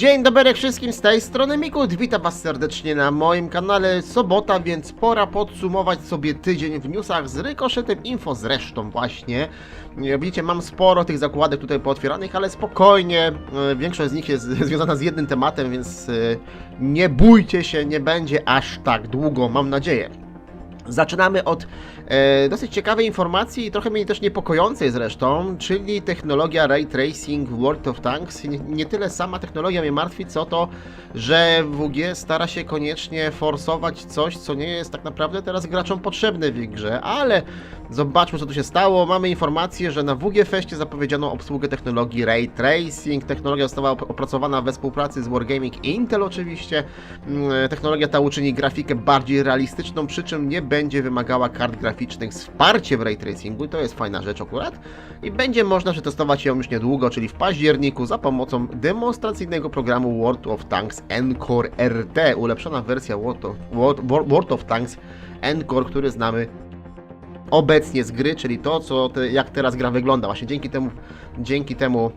Dzień dobry wszystkim z tej strony Mikut, witam was serdecznie na moim kanale Sobota, więc pora podsumować sobie tydzień w newsach z rykoszetem info zresztą właśnie. Widzicie, mam sporo tych zakładek tutaj pootwieranych, ale spokojnie, e, większość z nich jest związana z jednym tematem, więc e, nie bójcie się, nie będzie aż tak długo, mam nadzieję. Zaczynamy od dosyć ciekawej informacji i trochę mnie też niepokojącej zresztą, czyli technologia Ray Tracing World of Tanks. Nie, tyle sama technologia mnie martwi, co to, że WG stara się koniecznie forsować coś, co nie jest tak naprawdę teraz graczom potrzebne w grze, ale zobaczmy co tu się stało. Mamy informację, że na WG Feście zapowiedziano obsługę technologii Ray Tracing. Technologia została op- opracowana we współpracy z Wargaming Intel oczywiście. Mm, Technologia ta uczyni grafikę bardziej realistyczną, przy czym nie będzie wymagała kart graficznych z wsparciem ray tracingu i to jest fajna rzecz akurat. I będzie można przetestować ją już niedługo, czyli w październiku za pomocą demonstracyjnego programu World of Tanks Encore RT, ulepszona wersja World of, World, World of Tanks Encore, który znamy obecnie z gry, czyli to, co te, jak teraz gra wygląda. Właśnie dzięki temu, dzięki temu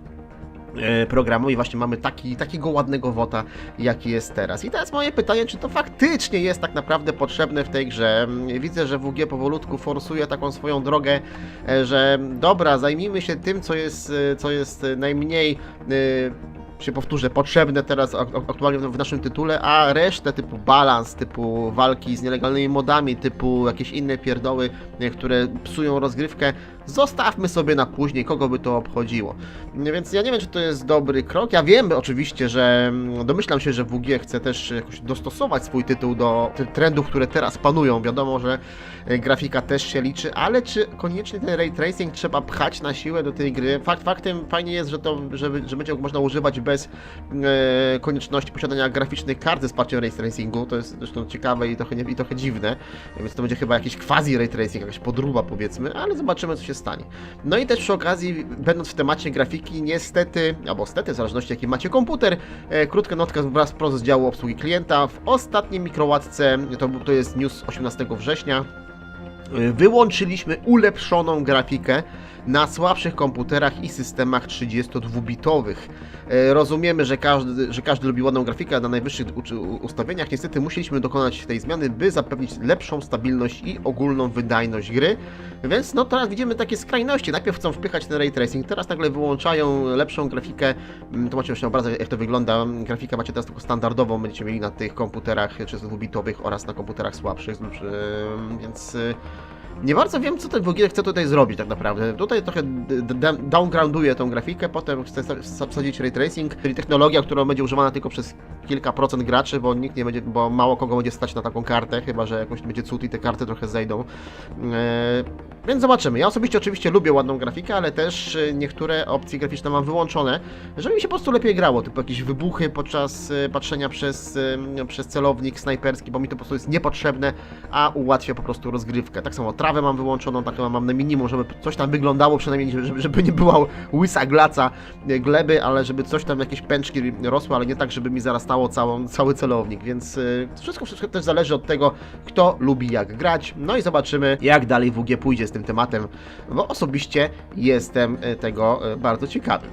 programu i właśnie mamy taki, takiego ładnego wota, jaki jest teraz. I teraz moje pytanie, czy to faktycznie jest tak naprawdę potrzebne w tej grze? Mm, Widzę, że WG powolutku forsuje taką swoją drogę, e, że dobra, zajmijmy się tym, co jest, e, co jest e, najmniej e, się powtórzę, potrzebne teraz ak- ak- aktualnie w naszym tytule, a resztę typu balans, typu walki z nielegalnymi modami, typu jakieś inne pierdoły, e, które psują rozgrywkę, zostawmy sobie na później, kogo by to obchodziło. Więc ja nie wiem, czy to jest dobry krok. Ja wiem oczywiście, że mm, domyślam się, że WG chce też jakoś dostosować swój tytuł do trendów, które teraz panują. Wiadomo, że e, grafika też się liczy, ale czy koniecznie ten ray tracing trzeba pchać na siłę do tej gry? Fakt faktem fajnie jest, że to, że, że będzie można używać bez e, konieczności posiadania graficznych kart ze wsparciem ray tracingu. To jest zresztą ciekawe i trochę, nie, i trochę dziwne. Więc to będzie chyba jakiś quasi ray tracing, jakaś podróba powiedzmy, ale zobaczymy co się stanie. No i też przy okazji, będąc w temacie grafiki, niestety, albo stety, w zależności jaki macie komputer, e, krótka notka wraz z działu obsługi klienta. W ostatniej mikrołatce, to, to jest news 18 września, e, wyłączyliśmy ulepszoną grafikę na słabszych komputerach i systemach 32-bitowych. E, Rozumiemy, że każdy, że każdy lubi ładną grafikę, na najwyższych ustawieniach niestety musieliśmy dokonać tej zmiany, by zapewnić lepszą stabilność i ogólną wydajność gry. Więc no teraz widzimy takie skrajności. Najpierw chcą wpychać ten ray tracing, teraz nagle wyłączają lepszą grafikę. Tu macie jeszcze obrazek, jak to wygląda. Grafikę macie teraz tylko standardową, będziecie mieli na tych komputerach 32-bitowych oraz na komputerach słabszych, Ym, więc y, nie bardzo wiem, co ten WG chce tutaj zrobić tak naprawdę. Tutaj trochę downgrounduje tą grafikę, potem chce wsa- wsadzić ray tracing, czyli technologia, która będzie używana tylko przez kilka procent graczy, bo nikt nie będzie, bo mało kogo będzie stać na taką kartę, chyba że jakoś będzie cud i te karty trochę zejdą. Eee, więc zobaczymy. Ja osobiście oczywiście lubię ładną grafikę, ale też e, niektóre opcje graficzne mam wyłączone, żeby mi się po prostu lepiej grało, typu jakieś wybuchy podczas e, patrzenia przez, e, przez celownik snajperski, bo mi to po prostu jest niepotrzebne, a ułatwia po prostu rozgrywkę. Tak samo trawę mam wyłączoną, tak mam na minimum, żeby coś tam wyglądało, przynajmniej żeby, żeby nie była łysa glaca e, gleby, ale żeby coś tam, jakieś pęczki rosły, ale nie tak, żeby mi zarastało całą, cały celownik, więc y, wszystko, wszystko też zależy od tego, kto lubi jak grać. No i zobaczymy, jak dalej WG pójdzie z tym tematem, bo osobiście jestem y, tego bardzo ciekawy.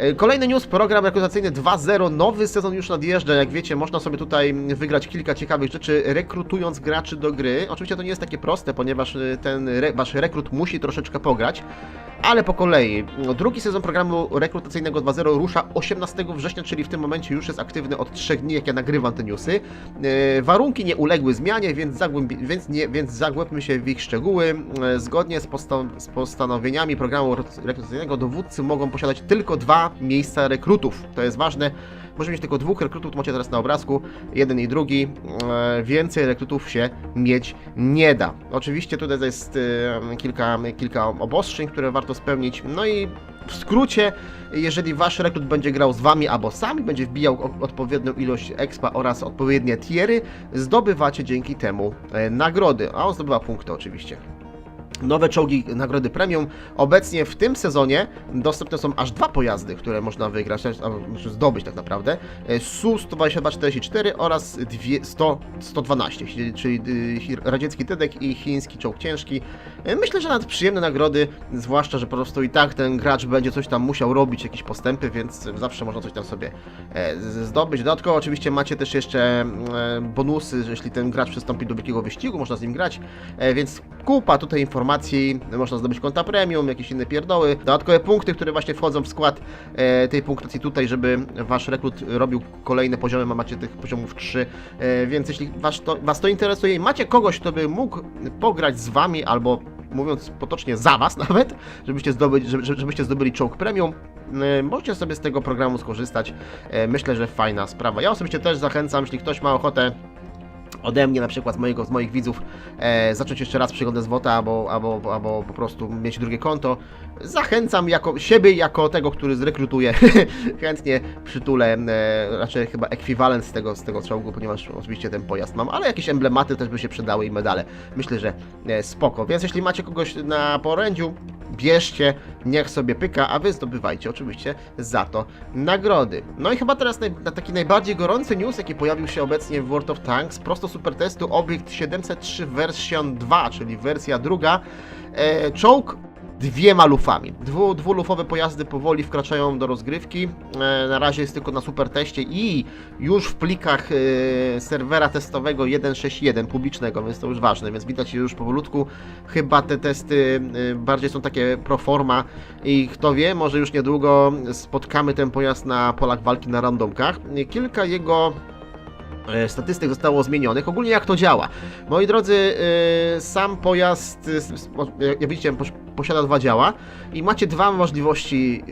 Y, Kolejny news, program rekrutacyjny 2.0, nowy sezon już nadjeżdża, jak wiecie, można sobie tutaj wygrać kilka ciekawych rzeczy, rekrutując graczy do gry. Oczywiście to nie jest takie proste, ponieważ y, ten re, wasz rekrut musi troszeczkę pograć, ale po kolei. Drugi sezon programu rekrutacyjnego 2.0 rusza 18 września, czyli w tym momencie już jest aktywny od 3 dni, jak ja nagrywam te newsy. E, warunki nie uległy zmianie, więc, zagłębi- więc, nie, więc zagłębmy się w ich szczegóły. E, zgodnie z, posta- z postanowieniami programu rekrutacyjnego dowódcy mogą posiadać tylko dwa miejsca rekrutów. To jest ważne. Może mieć tylko dwóch rekrutów, to macie teraz na obrazku, jeden i drugi. E, więcej rekrutów się mieć nie da. Oczywiście tutaj jest e, kilka, kilka obostrzeń, które warto spełnić. No i w skrócie, jeżeli wasz rekrut będzie grał z wami albo sami, będzie wbijał odpowiednią ilość expa oraz odpowiednie tiery, zdobywacie dzięki temu e, nagrody, a on zdobywa punkty oczywiście. Nowe czołgi nagrody premium. Obecnie w tym sezonie dostępne są aż dwa pojazdy, które można wygrać, albo znaczy zdobyć tak naprawdę. E, Su-122-44 oraz dwie- 100, 112, czyli- czyli y, radziecki Tedek i chiński czołg ciężki. E, Myślę, że nawet przyjemne nagrody, zwłaszcza, że po prostu i tak ten gracz będzie coś tam musiał robić, jakieś postępy, więc zawsze można coś tam sobie e, zdobyć. Dodatkowo oczywiście macie też jeszcze e, bonusy, że jeśli ten gracz przystąpi do wielkiego wyścigu, można z nim grać, więc kupa tutaj informacji, można zdobyć konta premium, jakieś inne pierdoły, dodatkowe punkty, które właśnie wchodzą w skład tej punktacji tutaj, żeby wasz rekrut robił kolejne poziomy, ma- macie tych poziomów 3, e, więc jeśli was to, was to interesuje i macie kogoś, kto by mógł pograć z wami albo mówiąc potocznie za was nawet, żebyście zdobyli, żeby, żebyście zdobyli czołg premium, e, możecie sobie z tego programu skorzystać. E, Myślę, że fajna sprawa. Ja osobiście też zachęcam, jeśli ktoś ma ochotę ode mnie, na przykład z, mojego, z moich widzów, e, zacząć jeszcze raz przygodę z WOTA, albo, albo, albo po prostu mieć drugie konto. Zachęcam jako siebie, jako tego, który zrekrutuje, chętnie przytulę e, raczej chyba ekwiwalent z tego, z tego czołgu, ponieważ oczywiście ten pojazd mam, ale jakieś emblematy też by się przydały i medale. Myślę, że e, spoko. Więc jeśli macie kogoś na porędziu, bierzcie, niech sobie pyka, a wy zdobywajcie oczywiście za to nagrody. No i chyba teraz naj, na taki najbardziej gorący news, jaki pojawił się obecnie w World of Tanks, prosto super testu Obiekt 703 version 2, czyli wersja druga. E, czołg dwiema lufami. Dwu, dwulufowe pojazdy powoli wkraczają do rozgrywki. E, na razie jest tylko na super teście i już w plikach e, serwera testowego 1.6.1 publicznego, więc to już ważne, więc widać już powolutku. Chyba te testy e, bardziej są takie pro forma i kto wie, może już niedługo spotkamy ten pojazd na polach walki na randomkach. Kilka jego statystyk zostało zmienionych. Ogólnie jak to działa? Moi drodzy, e, sam pojazd, e, jak widzicie, posiada dwa działa i macie dwa możliwości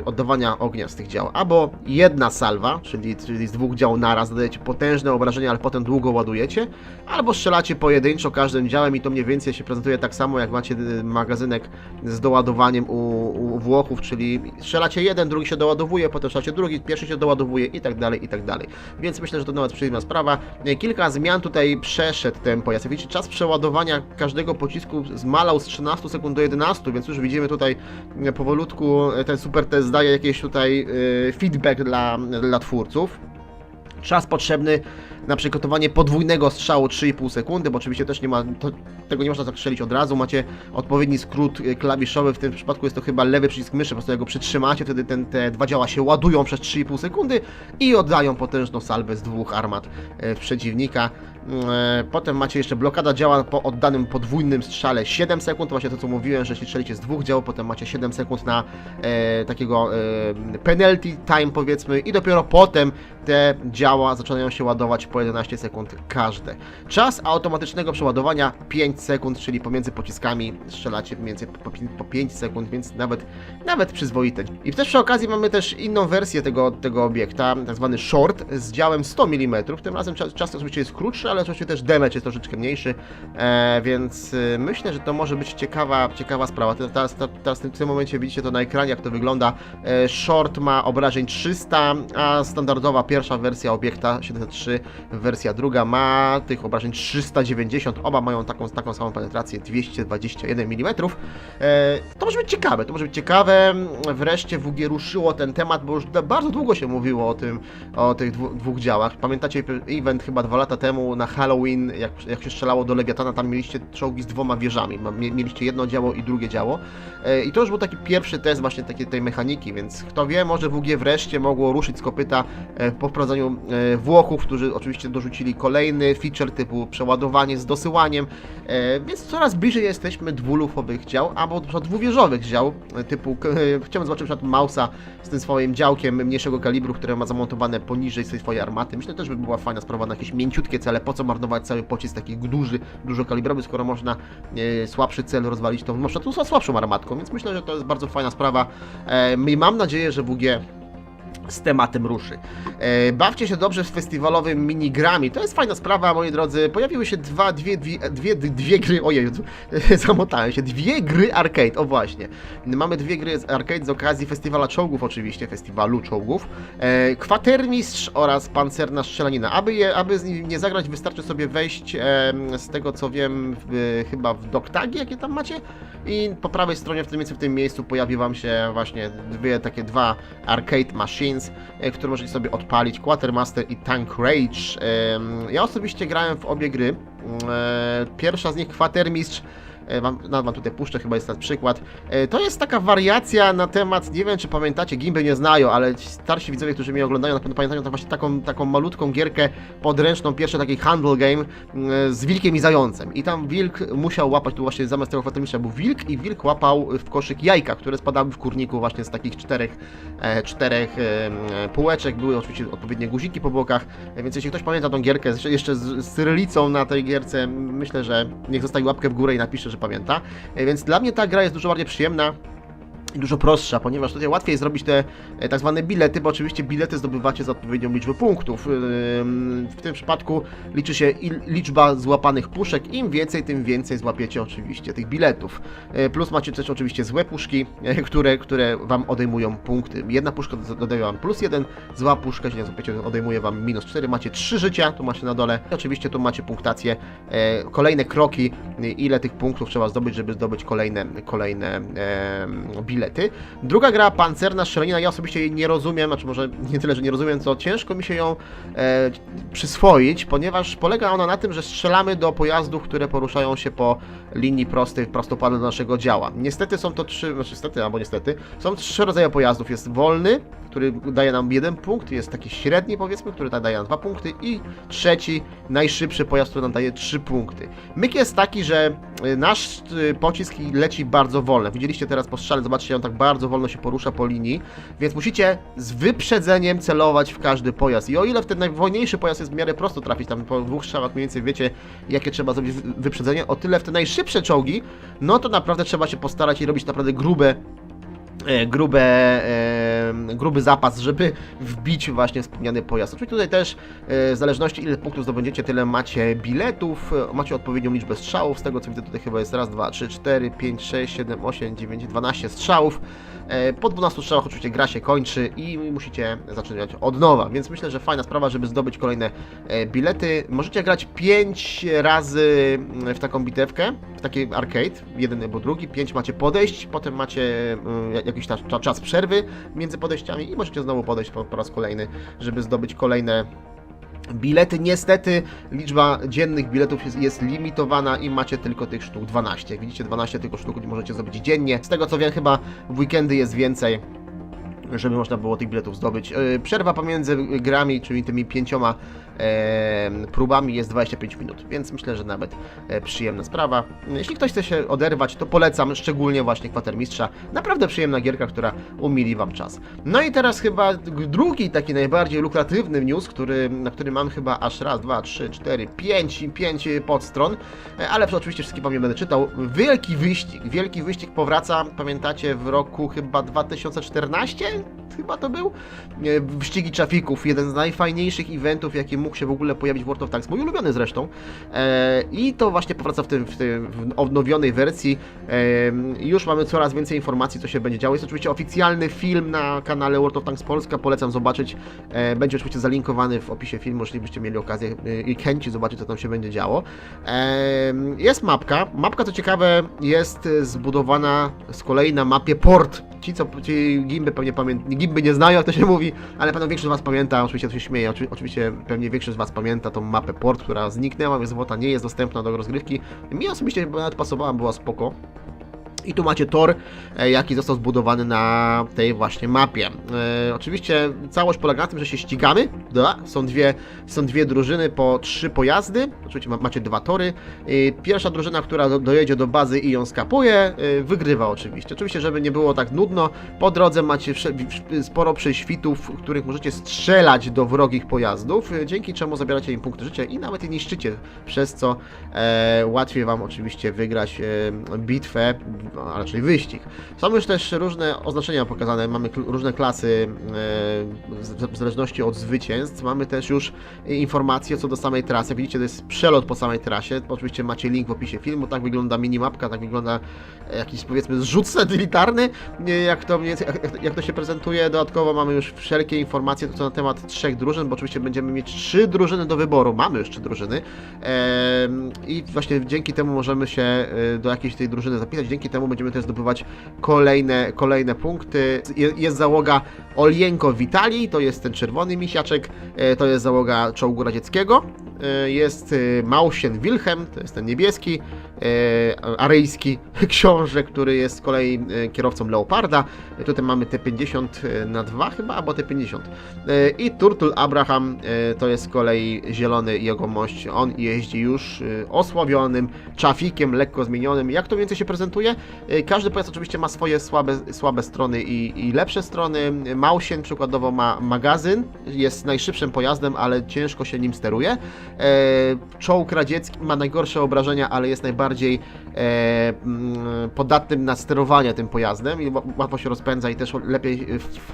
e, oddawania ognia z tych dział. Albo jedna salwa, czyli, czyli z dwóch dział naraz zadajecie potężne obrażenia, ale potem długo ładujecie, albo strzelacie pojedynczo każdym działem i to mniej więcej się prezentuje tak samo, jak macie e, magazynek z doładowaniem u, u Włochów, czyli strzelacie jeden, drugi się doładowuje, potem strzelacie drugi, pierwszy się doładowuje i tak dalej, i tak dalej. Więc myślę, że to nawet sprawa. E, Kilka zmian tutaj przeszedł ten pojazd. Jak widzicie, czas przeładowania każdego pocisku zmalał z 13 sekund do 11, więc już widzimy tutaj e, powolutku e, ten super test daje jakiś tutaj feedback dla, dla twórców. Czas potrzebny na przygotowanie podwójnego strzału 3,5 sekundy, bo oczywiście też nie ma, to, tego nie można zastrzelić od razu. Macie odpowiedni skrót e, klawiszowy, w tym przypadku jest to chyba lewy przycisk myszy, po prostu jak go przytrzymacie, wtedy ten, te dwa działa się ładują przez 3,5 sekundy i oddają potężną salwę z dwóch armat w przeciwnika. Mm, e, Potem macie jeszcze blokada działa po oddanym podwójnym strzale 7 sekund, to właśnie to co mówiłem, że jeśli strzelicie z dwóch dział, potem macie 7 sekund na e, takiego e, penalty time powiedzmy i dopiero potem te działa zaczynają się ładować po 11 sekund każde. Czas automatycznego przeładowania 5 sekund, czyli pomiędzy pociskami strzelacie między po, po 5 sekund, więc nawet, nawet przyzwoite. I też przy okazji mamy też inną wersję tego, tego obiekta, tak zwany short z działem 100 mm. Tym razem czas, czas oczywiście jest krótszy, ale oczywiście też damage jest troszeczkę mniejszy, e, więc e, myślę, że to może być ciekawa, ciekawa sprawa. Te- Teraz, teraz, teraz w tym momencie widzicie to na ekranie, jak to wygląda. E, short ma obrażeń 300, a standardowa pierwsza wersja obiekta 703, wersja druga ma tych obrażeń 390. Oba mają taką, taką samą penetrację 221 mm. E, to może być ciekawe, to może być ciekawe. Wreszcie WG ruszyło ten temat, bo już bardzo długo się mówiło o tym, o tych dwóch działach. Pamiętacie event chyba dwa lata temu na Halloween, jak, jak się strzelało do Lewiatana, tam mieliście czołgi z dwoma wieżami. Mieliście jedno działo i drugie działo. E, I to już był taki pierwszy test właśnie takiej tej mechaniki, więc kto wie, może WG wreszcie mogło ruszyć z kopyta e, po wprowadzeniu Włochów, którzy oczywiście dorzucili kolejny feature typu przeładowanie z dosyłaniem, e, więc coraz bliżej jesteśmy dwulufowych dział, albo na dwuwieżowych dział, e, typu, e, chciałbym zobaczyć na przykład Mausa z tym swoim działkiem mniejszego kalibru, które ma zamontowane poniżej tej swojej armaty. Myślę też, by była fajna sprawa na jakieś mięciutkie cele, po co marnować cały pocisk taki duży, dużokalibrowy, skoro można słabszy cel rozwalić tą, na przykład słabszą armatką, więc myślę, że to jest bardzo fajna sprawa i mam nadzieję, że WG z tematem ruszy. E, bawcie się dobrze z festiwalowym minigrami. To jest fajna sprawa, moi drodzy. Pojawiły się dwa, dwie, dwie, dwie, dwie gry. Ojej, zamotałem się. Dwie gry arcade. O właśnie. Mamy dwie gry z arcade z okazji festiwala czołgów, oczywiście, festiwalu czołgów. E, kwatermistrz oraz pancerna strzelanina. Aby, je, aby z nim nie zagrać, wystarczy sobie wejść em, z tego co wiem, w, chyba w doktagi, jakie tam macie. I po prawej stronie, w tym, miejscu- w tym miejscu, pojawi Wam się właśnie dwie takie dwa arcade machines, e, które możecie sobie odpalić. Quartermaster i Tank Rage. Ja osobiście grałem w obie gry. E, Pierwsza z nich, Kwatermistrz, e, wam, no, wam tutaj puszczę, chyba jest ten przykład. E, To jest taka wariacja na temat, nie wiem czy pamiętacie, Gimby nie znają, ale starsi widzowie, którzy mnie oglądają, na pewno pamiętają to właśnie taką, taką malutką gierkę podręczną, pierwszy taki handle game mm, z wilkiem i zającem. I tam wilk musiał łapać, tu właśnie zamiast tego kwatermistrza był wilk i wilk łapał w koszyk jajka, które spadały w kurniku właśnie z takich czterech, e, czterech półeczek, były oczywiście odpowiednie guziki po bokach, więc jeśli ktoś pamięta tą gierkę, jeszcze- z cyrylicą na tej gierce, myślę, że niech zostawi łapkę w górę i napisze, że pamięta. E, Więc dla mnie ta gra jest dużo bardziej przyjemna dużo prostsza, ponieważ tutaj łatwiej jest zrobić te e, tak zwane bilety, bo oczywiście bilety zdobywacie za odpowiednią liczbę punktów. Ym, W tym przypadku liczy się liczba złapanych puszek. Im więcej, tym więcej złapiecie oczywiście tych biletów. E, Plus macie też oczywiście złe puszki, e, które, które wam odejmują punkty. Jedna puszka do- dodaje wam plus jeden, zła puszka, jeśli nie złapiecie, odejmuje wam minus 4. Macie 3 życia, tu macie na dole. Oczywiście tu macie punktację, e, kolejne kroki, e, ile tych punktów trzeba zdobyć, żeby zdobyć kolejne, kolejne e, Druga gra, Pancerna Strzelanina, ja osobiście jej nie rozumiem, znaczy może nie tyle, że nie rozumiem, co ciężko mi się ją e, przyswoić, ponieważ polega ona na tym, że strzelamy do pojazdów, które poruszają się po linii prostej, prostopadle do naszego działa. Niestety są to trzy, znaczy niestety, albo niestety, są trzy rodzaje pojazdów. Jest wolny, który daje nam jeden punkt, jest taki średni powiedzmy, który daje nam dwa punkty i trzeci, najszybszy pojazd, który nam daje trzy punkty. Myk jest taki, że nasz y, pocisk leci bardzo wolno. Widzieliście teraz po strzale, zobaczcie, on tak bardzo wolno się porusza po linii, więc musicie z wyprzedzeniem celować w każdy pojazd. I o ile w ten najwolniejszy pojazd jest w miarę prosto trafić, tam po dwóch strzałach mniej więcej wiecie, jakie trzeba zrobić wy- wyprzedzenie, o tyle w te najszybsze czołgi, no to naprawdę trzeba się postarać i robić naprawdę grube grube, e, gruby zapas, żeby wbić właśnie wspomniany pojazd. Oczywiście tutaj też e, w zależności ile punktów zdobędziecie, tyle macie biletów, e, macie odpowiednią liczbę strzałów, z tego co widzę tutaj chyba jest raz, dwa, trzy, cztery, pięć, sześć, siedem, osiem, dziewięć, 12 strzałów. E, Po 12 strzałach oczywiście gra się kończy i musicie zaczynać od nowa, więc myślę, że fajna sprawa, żeby zdobyć kolejne e, bilety. Możecie grać 5 razy mm, w taką bitewkę, w taki arcade, jeden albo drugi, 5 macie podejść, potem macie mm, jakiś czas przerwy między podejściami i możecie znowu podejść po, po raz kolejny, żeby zdobyć kolejne Bilety, niestety, liczba dziennych biletów jest, jest limitowana i macie tylko tych sztuk 12. Jak widzicie, 12 tylko sztuk możecie zrobić dziennie. Z tego co wiem, chyba w weekendy jest więcej, żeby można było tych biletów zdobyć. Yy, Przerwa pomiędzy grami, czyli tymi pięcioma e, próbami jest 25 minut, więc myślę, że nawet e, przyjemna sprawa. Jeśli ktoś chce się oderwać, to polecam szczególnie właśnie Kwatermistrza. Naprawdę przyjemna gierka, która umili Wam czas. No i teraz chyba drugi taki najbardziej lukratywny news, który, na który mam chyba aż raz, dwa, trzy, cztery, pięć, pięć podstron, e, ale oczywiście wszystkie Wam nie będę czytał. Wielki wyścig, wielki wyścig powraca, pamiętacie, w roku chyba 2014? Chyba to był? E, Wyścigi trafików, jeden z najfajniejszych eventów, jaki mógł się w ogóle pojawić w World of Tanks, mój ulubiony zresztą. E, I to właśnie powraca w tym, w tym w odnowionej wersji. E, Już mamy coraz więcej informacji, co się będzie działo. Jest oczywiście oficjalny film na kanale World of Tanks Polska, polecam zobaczyć. Będzie oczywiście zalinkowany w opisie filmu, jeżeli byście mieli okazję i chęci zobaczyć, co tam się będzie działo. Jest mapka. Mapka, co ciekawe, jest zbudowana z kolei na mapie port. Ci, co ci gimby pewnie pamiętają, gimby nie znają, jak to się mówi, ale pewno większość z Was pamięta, oczywiście to się śmieje, oczy, oczywiście pewnie większość z Was pamięta tą mapę port, która zniknęła, więc złota nie jest dostępna do rozgrywki. Mi osobiście nawet pasowała, była spoko. I tu macie tor, e, jaki został zbudowany na tej właśnie mapie. E, oczywiście całość polega na tym, że się ścigamy. Da, są, dwie, są dwie drużyny po trzy pojazdy. Oczywiście ma, macie dwa tory. E, pierwsza drużyna, która do, dojedzie do bazy i ją skapuje, e, wygrywa oczywiście. Oczywiście, żeby nie było tak nudno, po drodze macie sporo prześwitów, w których możecie strzelać do wrogich pojazdów, e, dzięki czemu zabieracie im punkty życia i nawet je niszczycie, przez co e, łatwiej Wam oczywiście wygrać e, bitwę, a raczej wyścig. Są już też różne oznaczenia pokazane, mamy różne klasy e, w, zależności od zwycięstw. Mamy też już informacje co do samej trasy. Widzicie, to jest przelot po samej trasie. Oczywiście macie link w opisie filmu. Tak wygląda minimapka, tak wygląda jakiś powiedzmy zrzut satelitarny, jak to, jak, jak to się prezentuje. Dodatkowo mamy już wszelkie informacje co na temat trzech drużyn, bo oczywiście będziemy mieć trzy drużyny do wyboru. Mamy już trzy drużyny. I właśnie dzięki temu możemy się e, do jakiejś tej drużyny zapisać. Dzięki temu będziemy też zdobywać kolejne, kolejne punkty. Je- Jest załoga Olienko Witali, to jest ten czerwony misiaczek, e, to jest załoga czołgu radzieckiego. e, jest e, Mausien Wilhelm, to jest ten niebieski, aryjski książę, który jest z kolei e, kierowcą Leoparda. E, Tutaj mamy T50 na 2 chyba, albo T50. E, I Turtul Abraham e, to jest z kolei zielony jegomość. On jeździ już e, osławionym czafikiem, lekko zmienionym. Jak to więcej się prezentuje? E, Każdy pojazd oczywiście ma swoje słabe, słabe strony i, i lepsze strony. Mausien przykładowo ma magazyn, jest najszybszym pojazdem, ale ciężko się nim steruje. E, czołg radziecki ma najgorsze obrażenia, ale jest najbardziej e, mm, podatnym na sterowanie tym pojazdem i łatwo się rozpędza i też lepiej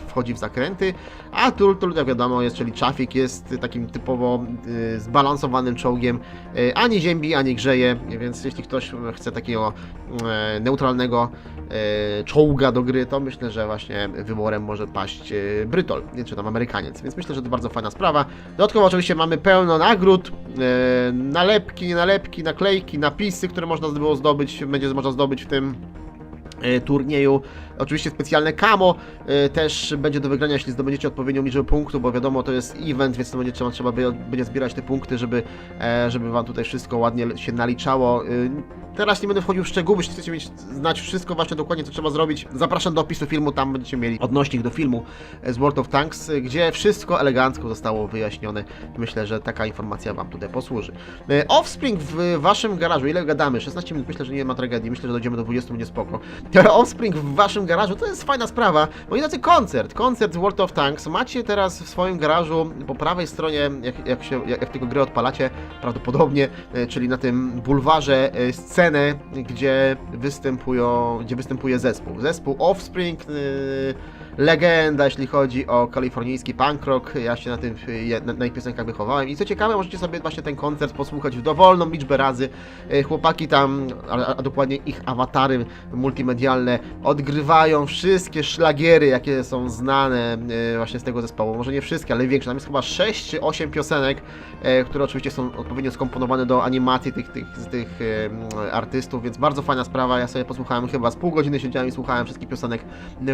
wchodzi w zakręty. A Turtul, jak wiadomo, jest, czyli Czafik jest takim typowo e, zbalansowanym czołgiem, e, ani ziębi, ani grzeje, więc jeśli ktoś chce takiego e, neutralnego e, czołga do gry, to myślę, że właśnie wyborem może paść e, Brytol, czy tam Amerykaniec, więc myślę, że to bardzo fajna sprawa. Dodatkowo oczywiście mamy pełno nagród, e, nalepki, nalepki, naklejki, napisy, które można było zdobyć, będzie można zdobyć w tym e, turnieju. Oczywiście specjalne kamo e, też będzie do wygrania, jeśli zdobędziecie odpowiednią liczbę punktów, bo wiadomo, to jest event, więc to będzie trzeba, trzeba będzie zbierać te punkty, żeby, e, żeby wam tutaj wszystko ładnie się naliczało. E, Teraz nie będę wchodził w szczegóły, jeśli chcecie mieć, znać wszystko właśnie dokładnie, co trzeba zrobić. Zapraszam do opisu filmu, tam będziecie mieli odnośnik do filmu e, z World of Tanks, e, gdzie wszystko elegancko zostało wyjaśnione. Myślę, że taka informacja wam tutaj posłuży. E, Offspring w waszym garażu, ile gadamy? 16 minut, myślę, że nie ma tragedii, myślę, że dojdziemy do 20, będzie spoko. Offspring w waszym garażu to jest fajna sprawa. Moi drodzy, koncert, koncert World of Tanks. Macie teraz w swoim garażu po prawej stronie, jak, jak, się, jak, jak tego grę odpalacie, prawdopodobnie, e, czyli na tym bulwarze, e, scenę, gdzie występują, gdzie występuje zespół. Zespół Offspring, e, legenda, jeśli chodzi o kalifornijski punk rock. Ja się na, tym, na, na ich piosenkach wychowałem. I co ciekawe, możecie sobie właśnie ten koncert posłuchać w dowolną liczbę razy. E, Chłopaki tam, a, a dokładnie ich awatary multimedialne, odgrywają wszystkie szlagiery, jakie są znane e, właśnie z tego zespołu. Może nie wszystkie, ale większe. Tam jest chyba 6 czy 8 piosenek, e, które oczywiście są odpowiednio skomponowane do animacji tych, tych, tych e, m, artystów, więc bardzo fajna sprawa. Ja sobie posłuchałem chyba z pół godziny siedziałem i słuchałem wszystkich piosenek,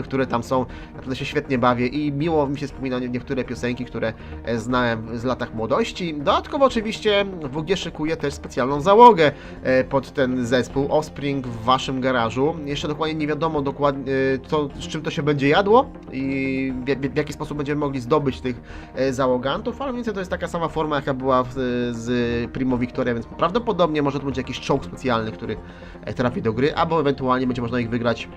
które tam są. Naprawdę się świetnie bawię i miło mi się wspomina nie- niektóre piosenki, które e, znałem z latach młodości. Dodatkowo oczywiście WG szykuje też specjalną załogę e, pod ten zespół Offspring w waszym garażu. Jeszcze dokładnie nie wiadomo dokładnie e, co, z czym to się będzie jadło i w, w jaki sposób będziemy mogli zdobyć tych załogantów, ale mniej więcej to jest taka sama forma jaka była w, z Primo Victoria, więc prawdopodobnie może to będzie jakiś czołg specjalny, który trafi do gry, albo ewentualnie będzie można ich wygrać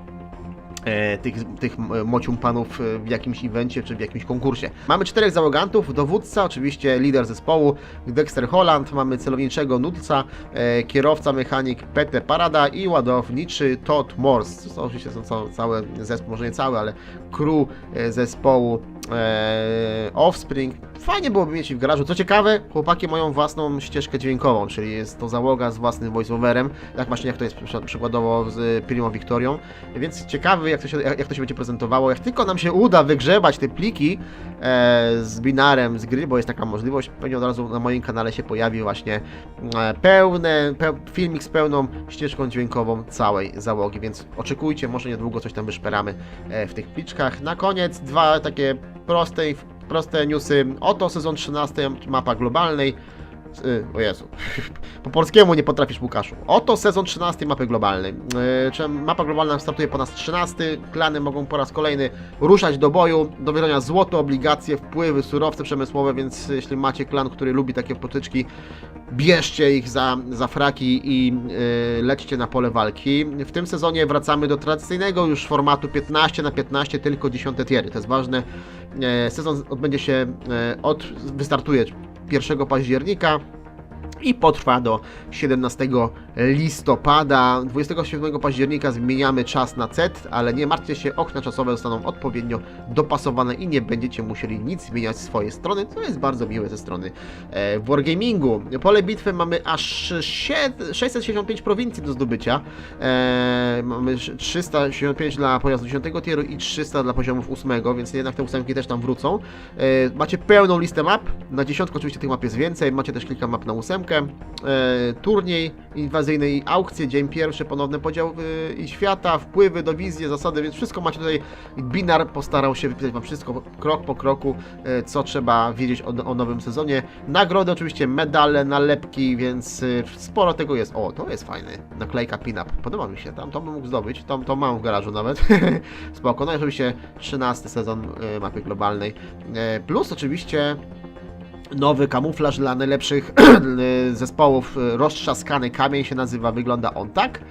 tych, tych m- mocium panów e, w jakimś evencie czy w jakimś konkursie. Mamy czterech załogantów, dowódca, oczywiście lider zespołu Dexter Holland, mamy celowniczego Nudca, e, kierowca, mechanik Peter Parada i ładowniczy Todd Morse. To oczywiście są ca- cały zespół, może nie cały, ale crew e, zespołu e, Offspring. Fajnie byłoby mieć ich w garażu. Co ciekawe, chłopaki mają własną ścieżkę dźwiękową, czyli jest to załoga z własnym voiceoverem, tak właśnie jak to jest przy- przykładowo z Primo Victorią. Więc ciekawy, jak to, się, jak to się będzie prezentowało. Jak tylko nam się uda wygrzebać te pliki e, z binarem z gry, bo jest taka możliwość, pewnie od razu na moim kanale się pojawi właśnie e, pełne, pe, filmik z pełną ścieżką dźwiękową całej załogi, więc oczekujcie, może niedługo coś tam wyszperamy e, w tych pliczkach. Na koniec dwa takie proste, proste newsy. Oto sezon 13, mapa globalnej. Y, O Jezu, po polskiemu nie potrafisz Łukaszu. Oto sezon 13 mapy globalnej. Czy mapa globalna startuje po raz 13. Klany mogą po raz kolejny ruszać do boju, do wygrania złoto, obligacje, wpływy, surowce przemysłowe, więc jeśli macie klan, który lubi takie potyczki, bierzcie ich za, za fraki i yy, lećcie na pole walki. W tym sezonie wracamy do tradycyjnego już formatu 15 na 15, tylko 10 tiery. To jest ważne. E, Sezon odbędzie się od, wystartuje 1 października i potrwa do 17 listopada. 27 października zmieniamy czas na CET, ale nie martwcie się, okna czasowe zostaną odpowiednio dopasowane i nie będziecie musieli nic zmieniać z swojej strony, co jest bardzo miłe ze strony e, Wargamingu. Pole bitwy mamy aż sied- 665 prowincji do zdobycia. E, mamy 375 dla pojazdu 10 tieru i 300 dla poziomów 8, więc jednak te ósemki też tam wrócą. E, macie pełną listę map. Na dziesiątkę oczywiście tych map jest więcej. Macie też kilka map na ósemkę. E, turniej inwazji inwazyjny i aukcje, dzień pierwszy, ponowny podział y, i świata, wpływy do wizji, zasady, więc wszystko macie tutaj. Binar postarał się wypisać wam wszystko krok po kroku, y, co trzeba wiedzieć o, o nowym sezonie. Nagrody oczywiście, medale, nalepki, więc y, sporo tego jest. O, to jest fajny. Naklejka pin-up. Podoba mi się, tam to bym mógł zdobyć, to, to mam w garażu nawet. Spoko. No i oczywiście 13 sezon y, mapy globalnej. E, Plus oczywiście nowy kamuflaż dla najlepszych y, zespołów. y, Roztrzaskany kamień się nazywa, wygląda on tak.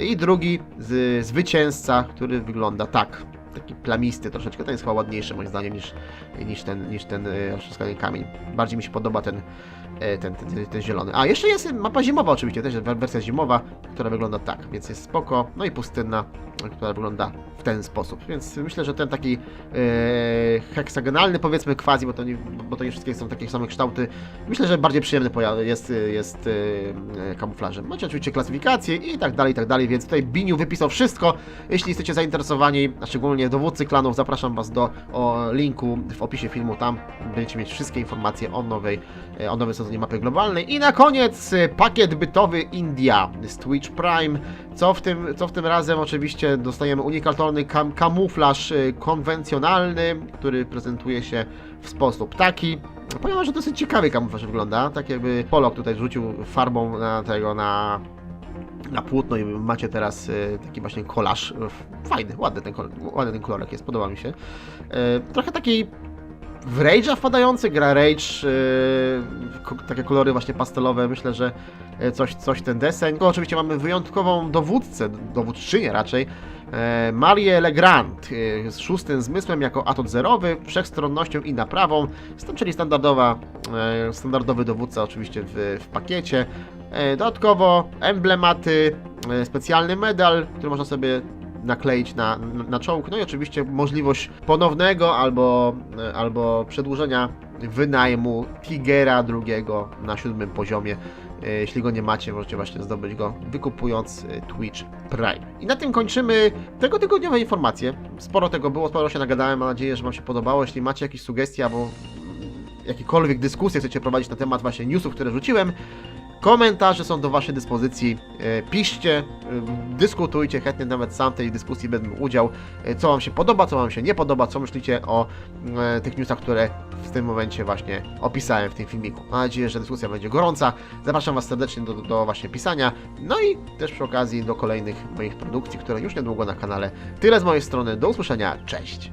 I drugi z, zwycięzca, który wygląda tak. Taki plamisty troszeczkę, ten jest chyba ładniejszy moim zdaniem niż, niż ten, niż ten y, roztrzaskany kamień. Bardziej mi się podoba ten, e, ten, ten, ten, ten zielony. A jeszcze jest mapa zimowa oczywiście, też wersja zimowa, która wygląda tak, więc jest spoko. No i pustynna, która wygląda w ten sposób. Więc myślę, że ten taki e, heksagonalny powiedzmy quasi, bo to, nie, bo to nie wszystkie są takie same kształty. Myślę, że bardziej przyjemny jest, jest e, kamuflażem. Macie oczywiście klasyfikację i tak dalej, i tak dalej, więc tutaj Biniu wypisał wszystko. Jeśli jesteście zainteresowani, a szczególnie dowódcy klanów, zapraszam Was do o, linku w opisie filmu, tam będziecie mieć wszystkie informacje o nowej, e, o nowym sezonie mapy globalnej. I na koniec e, pakiet bytowy India z Twitch Prime. Co w tym, co w tym razem oczywiście dostajemy unikalny kam kamuflaż e, konwencjonalny, który prezentuje się w sposób taki. Powiem, że dosyć ciekawy kamuflaż wygląda. Tak jakby Polok tutaj rzucił farbą na tego, na na płótno i macie teraz e, taki właśnie kolaż. Fajny, ładny ten, kol- ładny ten kolorek jest, podoba mi się. Trochę taki w Rage'a wpadający, gra Rage, ko- takie kolory właśnie pastelowe, myślę, że e, coś, coś ten deseń. No, oczywiście mamy wyjątkową dowódcę, dowódczynię raczej, e, Marię Legrand e, z szóstym zmysłem jako atot zerowy, wszechstronnością i naprawą, czyli standardowa, e, standardowy dowódca oczywiście w, w pakiecie. E, Dodatkowo emblematy, e, specjalny medal, który można sobie nakleić na, na, czołg, no i oczywiście możliwość ponownego albo, albo przedłużenia wynajmu Tigera drugiego na siódmym poziomie. E, Jeśli go nie macie, możecie właśnie zdobyć go wykupując e, Twitch Prime. I na tym kończymy tego tygodniowe informacje. Sporo tego było, sporo się nagadałem, mam nadzieję, że Wam się podobało. Jeśli macie jakieś sugestie albo mm, jakiekolwiek dyskusje chcecie prowadzić na temat właśnie newsów, które rzuciłem, Komentarze są do Waszej dyspozycji. E, Piszcie, e, dyskutujcie, chętnie nawet sam tej dyskusji będę udział. E, Co Wam się podoba, co Wam się nie podoba, co myślicie o tych newsach, które w tym momencie właśnie opisałem w tym filmiku. Mam nadzieję, że dyskusja będzie gorąca. Zapraszam Was serdecznie do, do właśnie pisania. No i też przy okazji do kolejnych moich produkcji, które już niedługo na kanale. Tyle z mojej strony. Do usłyszenia. Cześć!